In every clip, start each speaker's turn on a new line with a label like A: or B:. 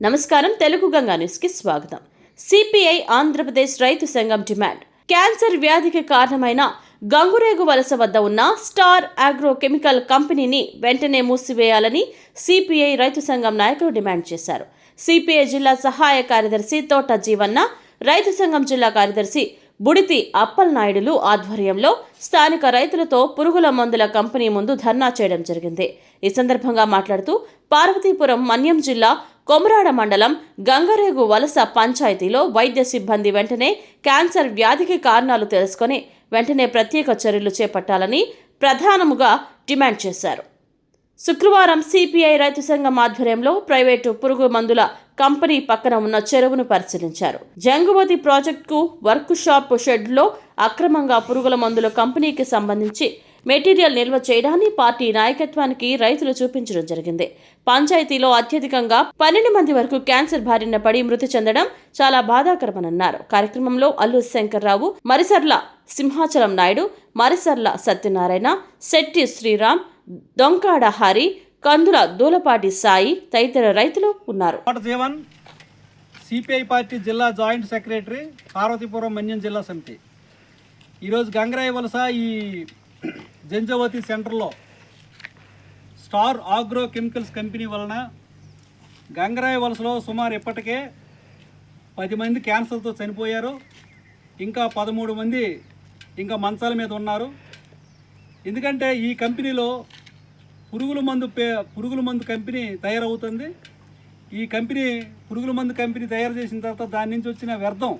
A: నమస్కారం తెలుగు గంగా న్యూస్కి స్వాగతం. సిపిఐ ఆంధ్రప్రదేశ్ రైతు సంఘం డిమాండ్. క్యాన్సర్ వ్యాధికి కారణమైన గంగురేగు వలస వద్ద ఉన్న స్టార్ ఆగ్రో కెమికల్ కంపెనీని వెంటనే మూసివేయాలని సిపిఐ రైతు సంఘం నాయకులు డిమాండ్ చేశారు. సిపిఐ జిల్లా సహాయ కార్యదర్శి తోట జీవన్న రైతు సంఘం జిల్లా కార్యదర్శి బుడితి అప్పలనాయుడులు ఆధ్వర్యంలో స్థానిక రైతులతో పురుగుల మందుల కంపెనీ ముందు ధర్నా చేయడం జరిగింది. ఈ సందర్భంగా మాట్లాడుతూ పార్వతీపురం మన్యం జిల్లా కొమరాడ మండలం గంగరేగు వలస పంచాయతీలో వైద్య సిబ్బంది వెంటనే క్యాన్సర్ వ్యాధికి కారణాలు తెలుసుకొని వెంటనే ప్రత్యేక చర్యలు చేపట్టాలని ప్రధానముగా డిమాండ్ చేశారు. శుక్రవారం సిపిఐ రైతు సంఘం ఆధ్వర్యంలో ప్రైవేటు పురుగు మందుల కంపెనీ పక్కన ఉన్న చెరువును పరిశీలించారు. జంగువతి ప్రాజెక్టుకు వర్క్ షాప్ షెడ్లో అక్రమంగా పురుగుల మందుల కంపెనీకి సంబంధించి మెటీరియల్ నిల్వ చేయడాన్ని పార్టీ నాయకత్వానికి రైతులు చూపించడం జరిగింది. పంచాయతీలో అత్యధికంగా పన్నెండు మంది వరకు క్యాన్సర్ బారిన పడి మృతి చెందడం చాలా బాధాకరమన్నారు కార్యక్రమంలో అల్లు శంకర్రావు మరిసర్ల సింహాచలం నాయుడు మరిసర్ల సత్యనారాయణ శెట్టి శ్రీరామ్ దొంకాడ హరి కందుల దూలపాటి సాయి తదితర రైతులు ఉన్నారు.
B: సిపిఐ పార్టీ జిల్లా జాయింట్ సెక్రటరీ పార్వతీపురం మన్యం జిల్లా సమితి. ఈరోజు గంగరాయ వలస ఈ జంజవతి సెంటర్లో స్టార్ ఆగ్రో కెమికల్స్ కంపెనీ వలన గంగరాయ వలసలో సుమారు ఇప్పటికే పది మంది క్యాన్సర్తో చనిపోయారు. ఇంకా పదమూడు మంది ఇంకా మంచాల మీద ఉన్నారు. ఎందుకంటే ఈ కంపెనీలో పురుగుల మందు పే పురుగుల మందు కంపెనీ తయారవుతుంది. ఈ కంపెనీ పురుగుల మందు కంపెనీ తయారు చేసిన తర్వాత దాని నుంచి వచ్చిన వ్యర్థం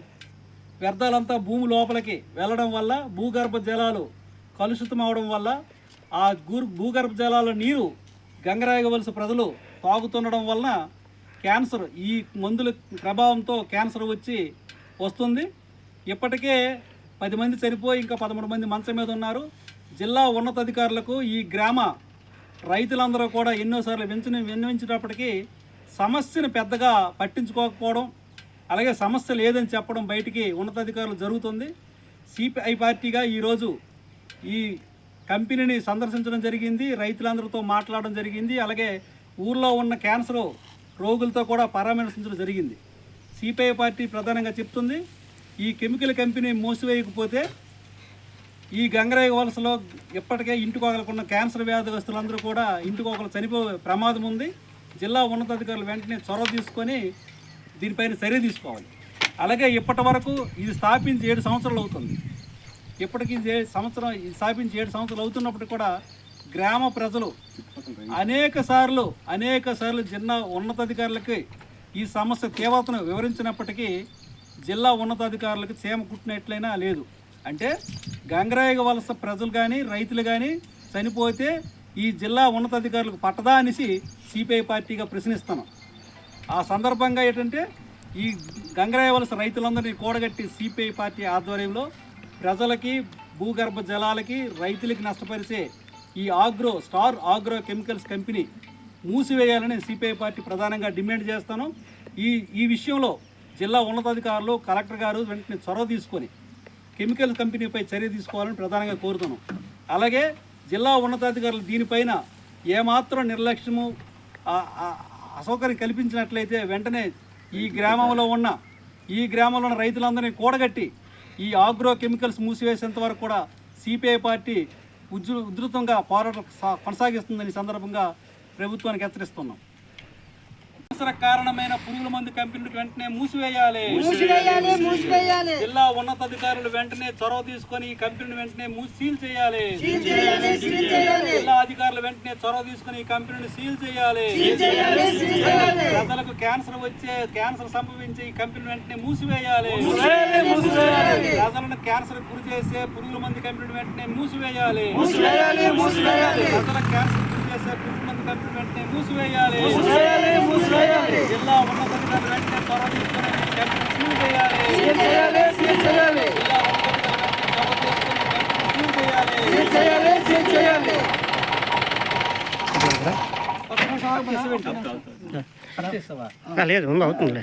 B: వ్యర్థాలంతా భూమి లోపలికి వెళ్ళడం వల్ల భూగర్భ జలాలు కలుషితం అవడం వల్ల ఆ గూర్ భూగర్భ జలాల నీరు గంగరాయవలస ప్రజలు తాగుతుండడం వలన క్యాన్సర్ ఈ మందుల ప్రభావంతో క్యాన్సర్ వచ్చి వస్తుంది. ఇప్పటికే పది మంది చనిపోయి ఇంకా పదమూడు మంది మంచం మీద ఉన్నారు. జిల్లా ఉన్నతాధికారులకు ఈ గ్రామ రైతులందరూ కూడా ఎన్నోసార్లు వించిన విన్నవించినప్పటికీ సమస్యను పెద్దగా పట్టించుకోకపోవడం అలాగే సమస్య లేదని చెప్పడం బయటికి ఉన్నతాధికారులు జరుగుతుంది. సిపిఐ పార్టీగా ఈరోజు ఈ కంపెనీని సందర్శించడం జరిగింది రైతులందరితో మాట్లాడడం జరిగింది అలాగే ఊర్లో ఉన్న క్యాన్సర్ రోగులతో కూడా పరామర్శించడం జరిగింది. సిపిఐ పార్టీ ప్రధానంగా చెప్తుంది ఈ కెమికల్ కంపెనీ మూసివేయకపోతే ఈ గంగరాయ వలసలో ఇప్పటికే ఇంటికోగలకున్న క్యాన్సర్ వ్యాధిగ్రస్తులందరూ కూడా ఇంటికోగలు చనిపోయే ప్రమాదం ఉంది. జిల్లా ఉన్నతాధికారులు వెంటనే చొరవ తీసుకొని దీనిపైన చర్య తీసుకోవాలి. అలాగే ఇప్పటి వరకు ఇది స్థాపించి ఏడు సంవత్సరాలు అవుతుంది. ఇప్పటికీ ఏ- సంవత్సరం స్థాపించి ఏడు సంవత్సరాలు అవుతున్నప్పటికీ కూడా గ్రామ ప్రజలు అనేక సార్లు అనేక సార్లు జిల్లా ఉన్నతాధికారులకి ఈ సమస్య తీవ్రతను వివరించినప్పటికీ జిల్లా ఉన్నతాధికారులకు చేమ కుట్టినట్లయినా లేదు. అంటే గంగరాయ వలస ప్రజలు కానీ రైతులు కానీ చనిపోతే ఈ జిల్లా ఉన్నతాధికారులకు పట్టదా అనేసి సిపిఐ పార్టీగా ప్రశ్నిస్తాను ఆ సందర్భంగా ఏంటంటే ఈ గంగరాయ వలస రైతులందరినీ కూడగట్టి సిపిఐ పార్టీ ఆధ్వర్యంలో ప్రజలకి భూగర్భ జలాలకి రైతులకి నష్టపరిచే ఈ agro star agro chemicals company మూసివేయాలని CPI party ప్రధానంగా డిమాండ్ చేస్తాను. ఈ ఈ విషయంలో జిల్లా ఉన్నతాధికారులు కలెక్టర్ గారు వెంటనే చొరవ తీసుకొని కెమికల్ కంపెనీపై చర్య తీసుకోవాలని ప్రధానంగా కోరుతున్నాం. అలాగే జిల్లా ఉన్నతాధికారులు దీనిపైన ఏమాత్రం నిర్లక్ష్యము అసౌకర్యం కల్పించినట్లయితే వెంటనే ఈ గ్రామంలో ఉన్న ఈ గ్రామంలో ఉన్న రైతులందరినీ కూడగట్టి ఈ ఆగ్రో కెమికల్స్ మూసివేసేంత వరకు కూడా సిపిఐ పార్టీ ఉధృ ఉధృతంగా పోరాటం కొనసాగిస్తుందని సందర్భంగా ప్రభుత్వానికి హెచ్చరిస్తున్నాం. క్యాన్సర్ కారణమైన పురుగుల మందు కంపెనీలు వెంటనే మూసివేయాలి. జిల్లా ఉన్నతాధికారులు వెంటనే చొరవ తీసుకొని ఈ కంపెనీని వెంటనే మూసి సీల్ చేయాలి. జిల్లా అధికారులు వెంటనే చొరవ తీసుకొని ఈ కంపెనీని సీల్ చేయాలి. ప్రజలకు క్యాన్సర్ వచ్చే క్యాన్సర్ సంభవించే ఈ కంపెనీ వెంటనే మూసివేయాలి.
C: మూసివేయాలి
B: ప్రజలను క్యాన్సర్ గురి చేసే పురుగుల మంది కంపెనీ వెంటనే
C: మూసివేయాలి.
B: ప్రజలకు క్యాన్సర్ గురి చేసే పురుగుల మంది కంపెనీ వెంటనే మూసివేయాలి
C: మూసివేయాలి మూసివేయాలి
B: జిల్లా ఉన్నతాధికారులు వెంటనే చొరవ తీసుకొని ఈ కంపెనీ సీల్ చేయాలి
C: సీల్ చేయాలి సీల్ చేయాలి
B: జిల్లా ఉన్నతాధికారులు వెంటనే చొరవ తీసుకొని ఈ కంపెనీ సీల్ చేయాలి
C: సీల్ చేయాలి సీల్ చేయాలి
B: ఒక్క నిమిషం ఆగు, బస్సు పెట్టు. కట్ చేస్తావా?
D: లేదు ఉంది అవుతుందిలే.